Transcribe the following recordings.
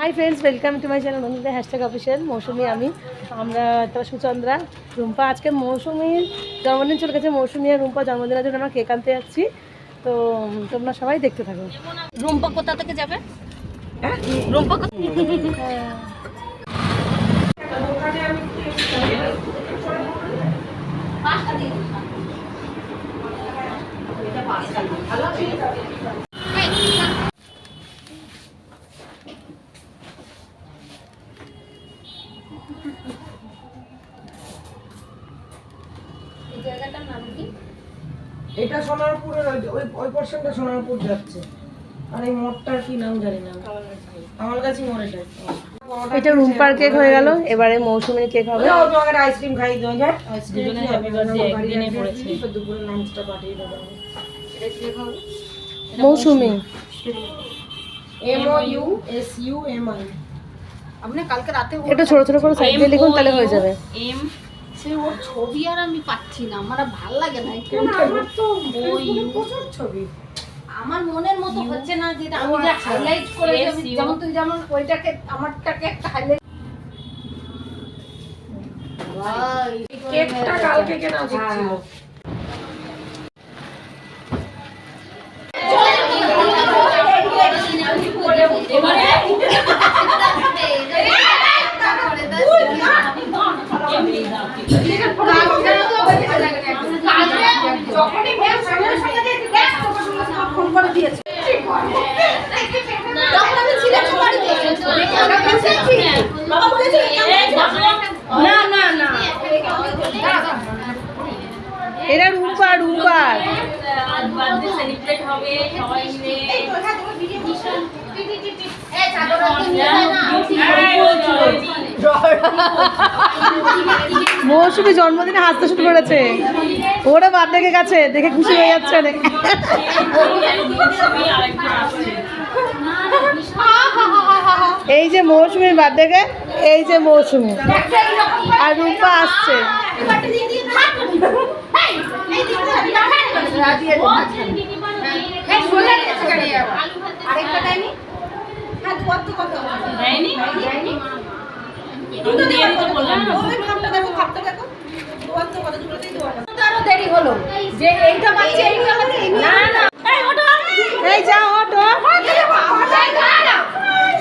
Hi friends welcome to my channel বন্ধুদের hashtag official মৌসুমি আমি। আমরা তারপর সুচন্দ্রা রুম্পা। আজকে মৌসুমির জন্মদিন চলে গেছে মৌসুমি আর রুম্পা জন্মদিনের জন্য আমরা কেক আনতে যাচ্ছি। তো তোমরা সবাই দেখতে থাকো। রুম্পা কোথা থেকে যাবে? রুম্পা কোথা এই জায়গাটার নাম কি? এটা সোনারপুরের ওই ওই পোর্শনটা সোনারপুর যাচ্ছে। আর এই মোড়টার কি নাম জানি না। আমার কাছে মোড় এটা এটা রুম্পার কেক হয়ে গেল এবারে মৌসুমির কেক হবে। ও তোমাকে আইসক্রিম খাই দাও যা দুজনে হ্যাপি বার্থডে একদিনে পড়েছে। দুপুরে লাঞ্চটা পাঠিয়ে দেবো। Moushumi. M O U S U M I আপনি কালকে রাতে এটা ছোট ছোট করে সাইড দিয়ে লিখুন তাহলে হয়ে যাবে। এম সে ওর ছবি আর আমি পাচ্ছি না আমার ভালো লাগে না আমার তো ও প্রচুর ছবি। আমার মনের মতো হচ্ছে না যেটা আমি যে হাইলাইট করে যেমন তুই যেমন ওইটাকে আমারটাকে একটা হাইলাইট কেকটা কালকে কেনা উচিত এটা রুম্পা মৌসুমি জন্মদিনে হাসতে শুরু করেছে। ওরা বার্থডে কেক গেছে, দেখে খুশি হয়ে যাচ্ছে অনেক। এই যে মৌসুমির কেক এই যে মৌসুমি। আর রূপা আসছে। আরও দেরি হলো যে এইটা পাচ্ছি এইটা না না এই ওটা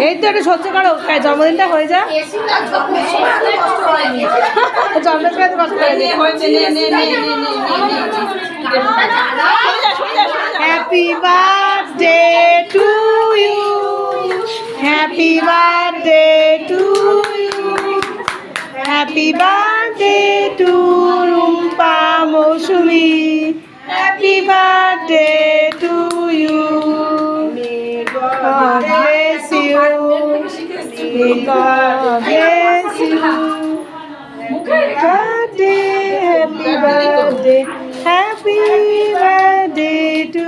এই তো একটু সহ্য করো জন্মদিনটা হয়ে যা জন্মদিন কষ্ট happy birthday to you happy birthday to Rumpa Moushumi happy birthday to you God bless you. May God bless you. Birthday, happy birthday, happy birthday to you.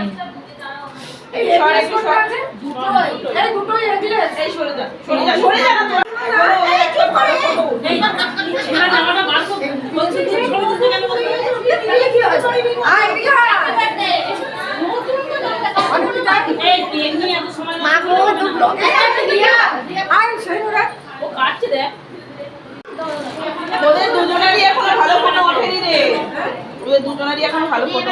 দুজনেরই এখনও ভালো ফটো ওঠেনি রে দুজনেরই এখনও ভালো ফটো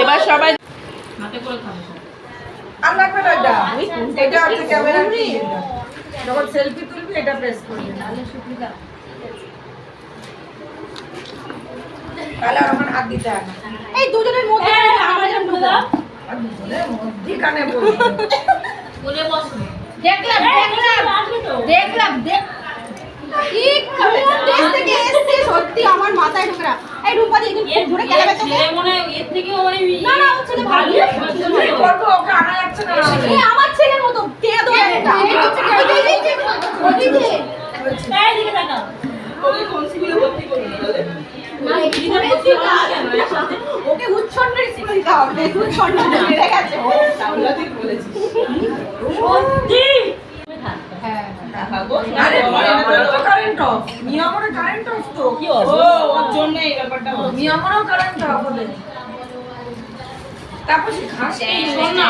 এবার সবাই আর লাগবে না এটা এটা হচ্ছে ক্যামেরা যখন সেলফি তুলবি এটা প্রেস করবি। তাহলে আর আমার হাত দিতে হবে এই দুজনের মধ্যে আমার যেন দাও আর দুজনের মধ্যিখানে বলবি। দেখলাম দেখলাম দেখলাম দেখ ঠিক দেশ থেকে এসছে সত্যি আমার মাথায় ঢুকে না। এই রূপা দিদি ঘুরে গেলে তো না না ও ছেলে ভালো কি ওকে আনা যাচ্ছে না। এই আমার ছেলের মতো? কে দো একটা ওকে কনসিভিলে ভর্তি করবি তাহলে? ওকে উচ্ছন্নের স্কুলে দিতে হবে। উচ্ছন্ন বেড়ে গেছে। ও সাংঘাতিক বলেছিস। আরে তো তো। ওর এই ব্যাপারটা তারপর সে ঘাস না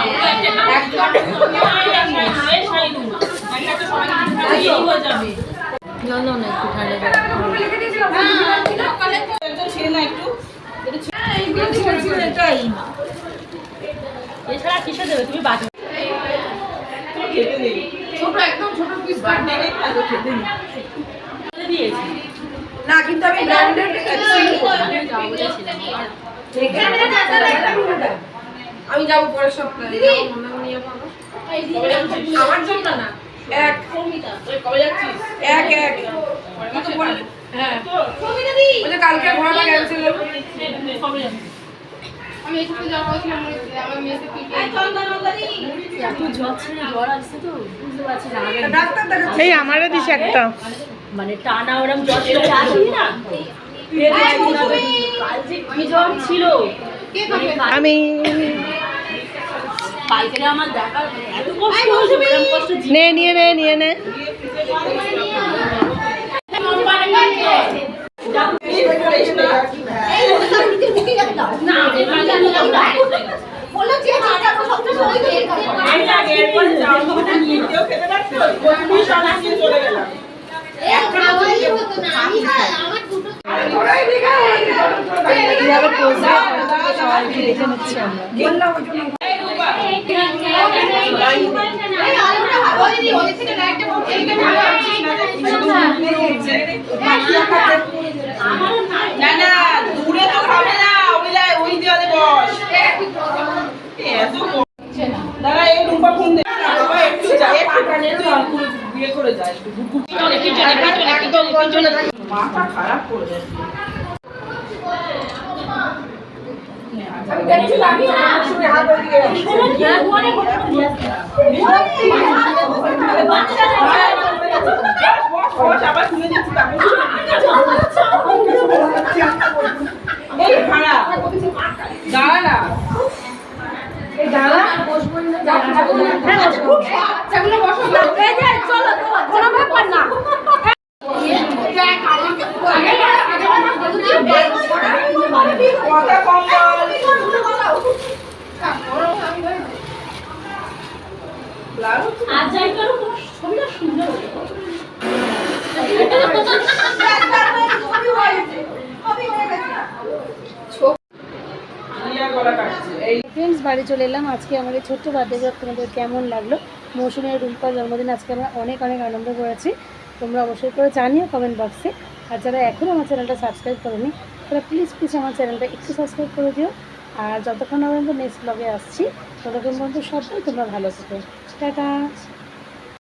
এছাড়া কিসে দেবে তুমি বাকি খেতে নেই। Birthday cake তাকে খেতে নেই। না কিন্তু আমি ব্র্যান্ডেড আমি যাব পরের সপ্তাহে। আমার জন্য না। এক। এক এক। তুই তো বললি হ্যাঁ। হলো ডাক্তার দেখাচ্ছি। এই আমারও দিস একটা। মানে টানা ওরম জ্বর ছিল না। জ্বর ছিল। আমি। কালকে আমার দেখা এত কষ্ট হয়েছে ওরম কষ্ট নে নিয়ে নে নিয়ে নে বললাম যে চাটা সবচেয়ে ওই তো এর কেউ খেতে পারতো তুই সঙ্গে নিয়ে চলে গেলাম কীভাবে পোজ সবাইকে দেখে নিচ্ছি আমরা বললাম ওই জন্য না না দূরে তো খাবে না ওই লাই ওই দেওয়ালে বস দাঁড়া এই রুম্পা ফোন দে বাবা শুনে যাচ্ছি তারপর এই ভাড়া দাঁড়া না এই দাঁড়া কথা কম বল লাল আর যাই করো ছবিটা সুন্দর রিয়া গলা কাটছে এই ফ্রেন্ডস বাড়ি চলে এলাম। আজকে আমাদের ছোট্ট বার্থডে তোমাদের কেমন লাগল? মৌসুমের রুম্পার জন্মদিন আজকে আমরা অনেক অনেক আনন্দ করেছি। তোমরা অবশ্যই করে জানিও কমেন্ট বক্সে আর যারা এখনও আমার চ্যানেলটা সাবস্ক্রাইব করেনি, তারা প্লিজ প্লিজ আমার চ্যানেলটা একটু সাবস্ক্রাইব করে দিও। আর যতক্ষণ পর্যন্ত নেক্সট ব্লগে আসছি, ততক্ষণ পর্যন্ত সবটাই তোমরা ভালো থাকো। টাটা!